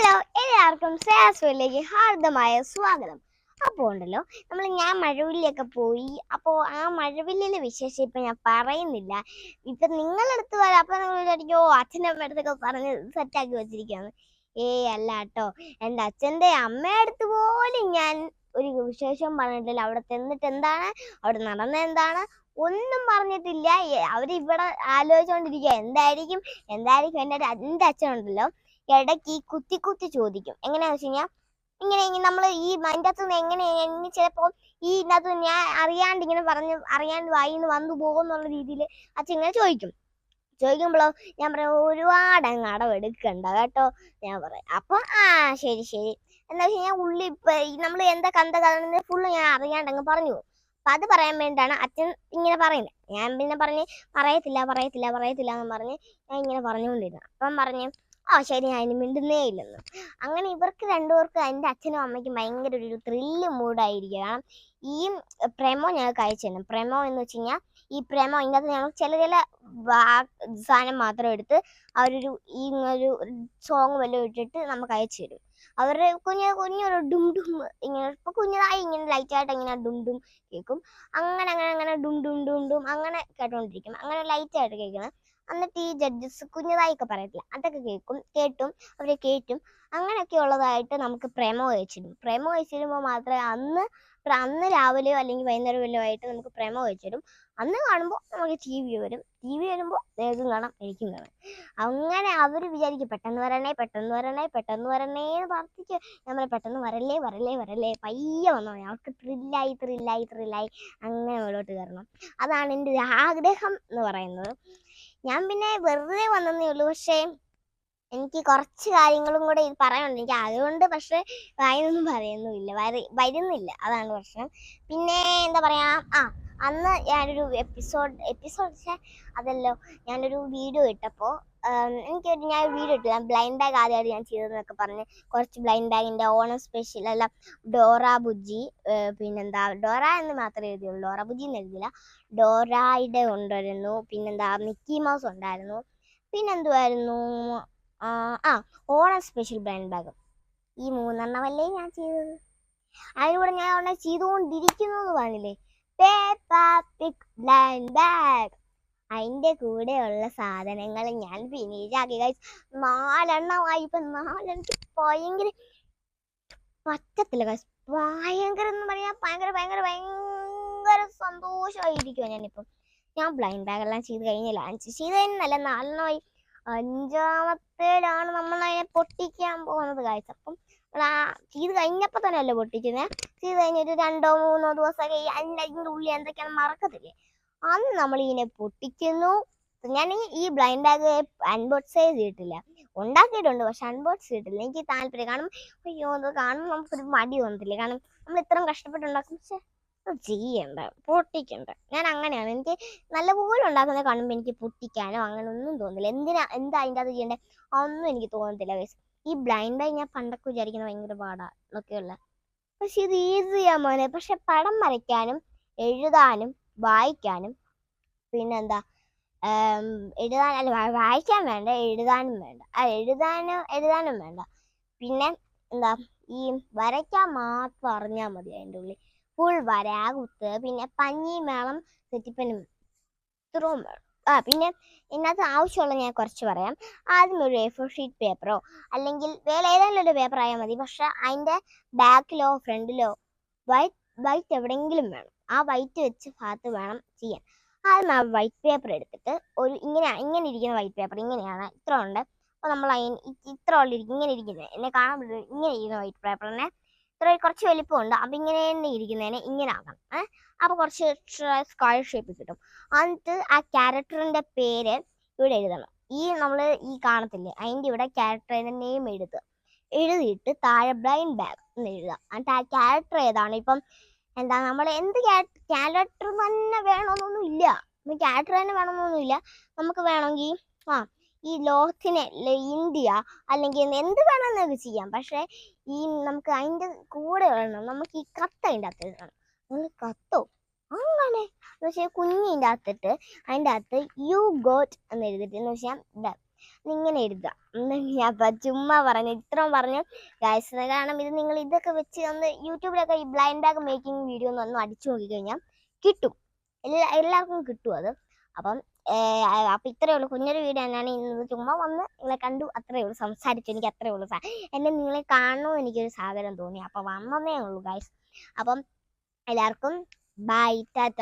Hello എല്ലാവർക്കും ശ്രേയാസ്വയിലേക്ക് ഹാർദമായ സ്വാഗതം. അപ്പോൾ ഉണ്ടല്ലോ നമ്മൾ ഞാൻ മഴവില്ലൊക്കെ പോയി അപ്പോൾ ആ മഴവില്ലിലെ വിശേഷം ഇപ്പം ഞാൻ പറയുന്നില്ല. ഇപ്പം നിങ്ങളടുത്ത് വരാം. അപ്പം നിങ്ങൾ വിചാരിക്കും ഓ അച്ഛന്റെ അടുത്തൊക്കെ പറഞ്ഞ് സെറ്റാക്കി വെച്ചിരിക്കുകയാണ്. ഏയ് അല്ല കേട്ടോ. എന്റെ അച്ഛന്റെ അമ്മയടുത്ത് പോലും ഞാൻ ഒരു വിശേഷം പറഞ്ഞിട്ടില്ല. അവിടെ ചെന്നിട്ട് എന്താണ്? അവിടെ നടന്ന എന്താണ്? ഒന്നും പറഞ്ഞിട്ടില്ല. അവരിവിടെ ആലോചിച്ചുകൊണ്ടിരിക്കുക എന്തായിരിക്കും? എന്തായിരിക്കും? എന്റെ എന്റെ അച്ഛനുണ്ടല്ലോ. ഇടയ്ക്ക് കുത്തി കുത്തി ചോദിക്കും. എങ്ങനെയാന്ന് വെച്ച് കഴിഞ്ഞാൽ ഇങ്ങനെ നമ്മൾ ഈ അതിന്റെ അകത്ത് നിന്ന് എങ്ങനെ ചിലപ്പോൾ ഈ ഇതിനകത്ത് ഞാൻ അറിയാണ്ട് ഇങ്ങനെ പറഞ്ഞ് അറിയാണ്ട് വായിന്ന് വന്നു പോകുന്നുള്ള രീതിയിൽ അച്ഛൻ ഇങ്ങനെ ചോദിക്കും. ചോദിക്കുമ്പോഴോ ഞാൻ പറയാം ഒരുപാട് അങ്ങ് അടവെടുക്കണ്ട കേട്ടോ. ഞാൻ പറയാം അപ്പൊ ആ ശരി ശരി. എന്താ വെച്ച് കഴിഞ്ഞാൽ ഉള്ളി ഇപ്പൊ നമ്മൾ എന്താ കണ്ട കാണുന്നത് ഫുള്ള് ഞാൻ അറിയാണ്ട് അങ്ങ് പറഞ്ഞു പോകും. അപ്പൊ അത് പറയാൻ വേണ്ടിയിട്ടാണ് അച്ഛൻ ഇങ്ങനെ പറയുന്നത് ഞാൻ പിന്നെ പറഞ്ഞ് പറയത്തില്ല പറയത്തില്ല പറയത്തില്ല എന്ന് പറഞ്ഞ് ഞാൻ ഇങ്ങനെ പറഞ്ഞുകൊണ്ടിരുന്നു. അപ്പം പറഞ്ഞു ആ ശരി ഞാൻ ഇനി മിണ്ടുന്നേ ഇല്ലെന്ന്. അങ്ങനെ ഇവർക്ക് രണ്ടുപേർക്കും എന്റെ അച്ഛനും അമ്മയ്ക്കും ഭയങ്കര ഒരു ത്രില്ല് മൂഡായിരിക്കും കാരണം ഈ പ്രേമോ ഞങ്ങൾക്ക് അയച്ചു പ്രേമോ എന്ന് വെച്ച് കഴിഞ്ഞാൽ ഈ പ്രേമോ ഇതിനകത്ത് ഞങ്ങൾ ചില ചില സാധനം മാത്രം എടുത്ത് അവരൊരു ഈ ഒരു സോങ് വല്ലതും ഇട്ടിട്ട് നമുക്ക് അയച്ചു തരും. അവരുടെ കുഞ്ഞു കുഞ്ഞൊരു ഡും ഡും ഇങ്ങനെ ഇപ്പൊ കുഞ്ഞതായി ഇങ്ങനെ ലൈറ്റായിട്ട് ഇങ്ങനെ ഡും ഡും കേൾക്കും. അങ്ങനെ അങ്ങനെ അങ്ങനെ ഡും ഡും ഡും ഡും അങ്ങനെ കേട്ടോണ്ടിരിക്കും. അങ്ങനെ ലൈറ്റായിട്ട് കേൾക്കുന്നത്. എന്നിട്ട് ഈ ജഡ്ജസ് കുഞ്ഞതായിക്കെ പറയത്തില്ല. അതൊക്കെ കേൾക്കും കേട്ടും അവരെ കേട്ടും അങ്ങനെയൊക്കെ ഉള്ളതായിട്ട് നമുക്ക് പ്രേമ വഹിച്ചിടും പ്രേമ വഹിച്ചിടുമ്പോൾ മാത്രമേ അന്ന് അന്ന് രാവിലെയോ അല്ലെങ്കിൽ വൈകുന്നേരം വല്ലതും ആയിട്ട് നമുക്ക് പ്രേമ വഹിച്ചിടും അന്ന് കാണുമ്പോൾ നമുക്ക് ടി വി വരും. ടി വി വരുമ്പോൾ വേഗം കാണാം എനിക്കും കാണാം. അങ്ങനെ അവർ വിചാരിക്കും പെട്ടെന്ന് വരണേ പെട്ടെന്ന് വരണേ പെട്ടെന്ന് വരണേ എന്ന് പ്രാർത്ഥിക്കുക നമ്മൾ പെട്ടെന്ന് വരല്ലേ വരല്ലേ വരല്ലേ പയ്യെ വന്നോ അവർക്ക് ത്രില്ലായി ത്രില്ലായി ത്രില്ലായി അങ്ങനെ മുകളിലോട്ട് കയറണം. അതാണ് എന്റെ ഒരു ആഗ്രഹം എന്ന് പറയുന്നത്. ഞാൻ പിന്നെ വെറുതെ വന്നേ ഉള്ളൂ. പക്ഷേ എനിക്ക് കുറച്ച് കാര്യങ്ങളും കൂടെ ഇത് പറയാനുണ്ട്. എനിക്ക് അതുകൊണ്ട് പക്ഷെ വായനൊന്നും പറയുന്നുമില്ല. വരി വരുന്നില്ല. അതാണ് പ്രശ്നം. പിന്നെ എന്താ പറയാ ആ അന്ന് ഞാനൊരു എപ്പിസോഡ് എപ്പിസോഡ് അതല്ലോ ഞാനൊരു വീഡിയോ ഇട്ടപ്പോൾ എനിക്ക് ഞാൻ വീഡിയോ ഇട്ടില്ല ബ്ലൈൻഡ് ബാഗ് ആദ്യമായിട്ട് ഞാൻ ചെയ്തതെന്നൊക്കെ പറഞ്ഞ്. കുറച്ച് ബ്ലൈൻഡ് ബാഗിന്റെ ഓണം സ്പെഷ്യൽ അല്ല ഡോറ ബുജി പിന്നെന്താ ഡോറ എന്ന് മാത്രമേ എഴുതിയുള്ളൂ. ഡോറ ബുജി എന്ന് എഴുതിയില്ല. ഡോറയുടെ ഉണ്ടായിരുന്നു. പിന്നെന്താ മിക്കി മൗസ് ഉണ്ടായിരുന്നു. പിന്നെന്തുമായിരുന്നു ആ ഓണം സ്പെഷ്യൽ ബ്ലൈൻഡ് ബാഗ് ഈ മൂന്നെണ്ണമല്ലേ ഞാൻ ചെയ്തത്? അതിലൂടെ ഞാൻ ഉടനെ ചെയ്തുകൊണ്ടിരിക്കുന്നു പറഞ്ഞില്ലേ? പേപ്പർ പിക് ബ്ലൈൻഡ് ബാഗ് അതിന്റെ കൂടെയുള്ള സാധനങ്ങൾ ഞാൻ ഫിനിഷാക്കി കഴിച്ചു. നാലെണ്ണമായി ഇപ്പം നാലെണ്ണത്തിൽ ഭയങ്കര പറ്റത്തില്ല കഴിച്ചു. ഭയങ്കര എന്ന് പറയാ ഭയങ്കര ഭയങ്കര ഭയങ്കര സന്തോഷമായിരിക്കും ഞാനിപ്പം. ഞാൻ ബ്ലൈൻഡ് ബാഗ് എല്ലാം ചെയ്ത് കഴിഞ്ഞില്ല അഞ്ച് ചെയ്ത് കഴിഞ്ഞല്ല നാലെണ്ണമായി അഞ്ചാമത്തേലാണ് നമ്മൾ അതിനെ പൊട്ടിക്കാൻ പോകുന്നത് കാഴ്ച അപ്പം ചെയ്ത് കഴിഞ്ഞപ്പോൾ തന്നെയല്ലേ പൊട്ടിക്കുന്നേ? ചെയ്ത് കഴിഞ്ഞിട്ട് രണ്ടോ മൂന്നോ ദിവസമൊക്കെ അതിന്റെ അതിന്റെ ഉള്ളിൽ എന്തൊക്കെയാണ് മറക്കത്തില്ലേ? അന്ന് നമ്മൾ ഇതിനെ പൊട്ടിക്കുന്നു. ഞാൻ ഈ- ബ്ലൈൻഡ് ബാഗ് അൺബോക്സ് ചെയ്തിട്ടില്ല ഉണ്ടാക്കിയിട്ടുണ്ട് പക്ഷെ അൺബോക്സ് ചെയ്തിട്ടില്ല എനിക്ക് താല്പര്യം. കാരണം അയ്യോ അത് കാണുമ്പോൾ നമുക്കൊരു മടി തോന്നത്തില്ല. കാരണം നമ്മൾ ഇത്രയും കഷ്ടപ്പെട്ടുണ്ടാക്കും. പക്ഷെ ചെയ്യണ്ട. പൊട്ടിക്കണ്ട. ഞാൻ അങ്ങനെയാണ്. എനിക്ക് നല്ലപോലെ ഉണ്ടാക്കുന്നത് കാണുമ്പോൾ എനിക്ക് പൊട്ടിക്കാനോ അങ്ങനെ ഒന്നും തോന്നില്ല. എന്തിനാ എന്താ അതിന്റെ അത് ചെയ്യണ്ടേ? ഒന്നും എനിക്ക് തോന്നത്തില്ല വയസ്സ് ഈ ബ്ലൈൻഡ് ആയി ഞാൻ പണ്ടൊക്കെ വിചാരിക്കുന്ന ഭയങ്കര പാടാണ് എന്നൊക്കെയുള്ള. പക്ഷെ ഇത് ഈസിയാ മോനെ. പക്ഷെ പടം വരയ്ക്കാനും എഴുതാനും വായിക്കാനും പിന്നെന്താ എഴുതാൻ അല്ല വായിക്കാൻ വേണ്ട എഴുതാനും വേണ്ട. എഴുതാനും എഴുതാനും വേണ്ട. പിന്നെ എന്താ ഈ വരയ്ക്കാൻ മാത്രം അറിഞ്ഞാൽ മതി അതിന്റെ ഉള്ളിൽ. ഫുൾ വര കുത്ത് പിന്നെ പഞ്ഞി വേണം തെറ്റിപ്പനും ഇത്രയും വേണം. ആ പിന്നെ ഇതിനകത്ത് ആവശ്യമുള്ള ഞാൻ കുറച്ച് പറയാം. ആദ്യം ഒരു എ ഫോർ ഷീറ്റ് പേപ്പറോ അല്ലെങ്കിൽ വേറെ ഏതെങ്കിലും ഒരു പേപ്പർ ആയാൽ മതി. പക്ഷെ അതിന്റെ ബാക്കിലോ ഫ്രണ്ടിലോ വൈറ്റ് വൈറ്റ് എവിടെയെങ്കിലും വേണം. ആ വൈറ്റ് വെച്ച് ഭാഗത്ത് വേണം ചെയ്യാൻ. ആദ്യം ആ വൈറ്റ് പേപ്പർ എടുത്തിട്ട് ഒരു ഇങ്ങനെ ഇങ്ങനെ ഇരിക്കുന്ന വൈറ്റ് പേപ്പർ ഇങ്ങനെയാണ്. ഇത്ര ഉണ്ട്. അപ്പോൾ നമ്മൾ അതിന് ഇത്ര ഉള്ളിരിക്കും ഇങ്ങനെ ഇരിക്കുന്നത് എന്നെ കാണാൻ പറ്റും ഇങ്ങനെ ഇരിക്കുന്ന വൈറ്റ് പേപ്പറിനെ ഇത്ര കുറച്ച് വലിപ്പമുണ്ട്. അപ്പം ഇങ്ങനെ തന്നെ ഇരിക്കുന്നതിനെ ഇങ്ങനെ ആക്കണം. ഏഹ് അപ്പോൾ കുറച്ച് സ്ക്വയർ ഷേപ്പ് കിട്ടും. എന്നിട്ട് ആ ക്യാരക്ടറിന്റെ പേര് ഇവിടെ എഴുതണം. ഈ നമ്മൾ ഈ കാണത്തില്ലേ? അതിന്റെ ഇവിടെ ക്യാരക്ടറിന്റെ നെയിം എഴുതുക എഴുതിയിട്ട് താഴെ ബ്ലൈൻഡ് ബാഗ് എന്ന് എഴുതുക എന്നിട്ട് ആ ക്യാരക്ടർ ഏതാണ്? ഇപ്പം എന്താ നമ്മൾ എന്ത് ക്യാരക്ടർ തന്നെ വേണമെന്നൊന്നും ഇല്ല. ക്യാരക്ടർ തന്നെ വേണമെന്നൊന്നും ഇല്ല. നമുക്ക് വേണമെങ്കിൽ ആ ഈ ലോകത്തിനെ ഇന്ത്യ അല്ലെങ്കിൽ എന്ത് വേണമെന്നൊക്കെ ചെയ്യാം. പക്ഷേ ഈ നമുക്ക് അതിന്റെ കൂടെ വേണം. നമുക്ക് ഈ കത്ത് അതിന്റെ അകത്ത് എഴുതണം. നമ്മൾ കത്തോ? അങ്ങനെ. എന്ന് വെച്ചാൽ കുഞ്ഞിന്റെ അകത്തിട്ട് അതിന്റെ അകത്ത് യു ഗോട്ട് എന്ന് എഴുതിയിട്ട് എന്ന് വെച്ചാൽ ഇങ്ങനെ എഴുതുക. ഇപ്പം ചുമ്മാ പറഞ്ഞു ഇത്രയും പറഞ്ഞു. ഗൈസ് കാരണം ഇത് നിങ്ങൾ ഇതൊക്കെ വെച്ച് ഒന്ന് യൂട്യൂബിലൊക്കെ ഈ ബ്ലൈൻഡ് ബാഗ് മേക്കിംഗ് വീഡിയോ ഒന്ന് അടിച്ചു നോക്കിക്കഴിഞ്ഞാൽ കിട്ടും. എല്ലാ എല്ലാവർക്കും കിട്ടും അത്. അപ്പം അപ്പം ഇത്രയേ ഉള്ളൂ. കുഞ്ഞൊരു വീഡിയോ തന്നെയാണ് ഇന്ന് ചുമ്മാ വന്ന് നിങ്ങളെ കണ്ടു. അത്രയേ ഉള്ളൂ. സംസാരിച്ചു. എനിക്ക് അത്രയേ ഉള്ളൂ എന്നെ നിങ്ങളെ കാണണമെന്ന് എനിക്കൊരു സാധനം തോന്നി. അപ്പം വന്നതേ ഉള്ളൂ ഗൈസ് അപ്പം എല്ലാവർക്കും ബൈ ടാറ്റ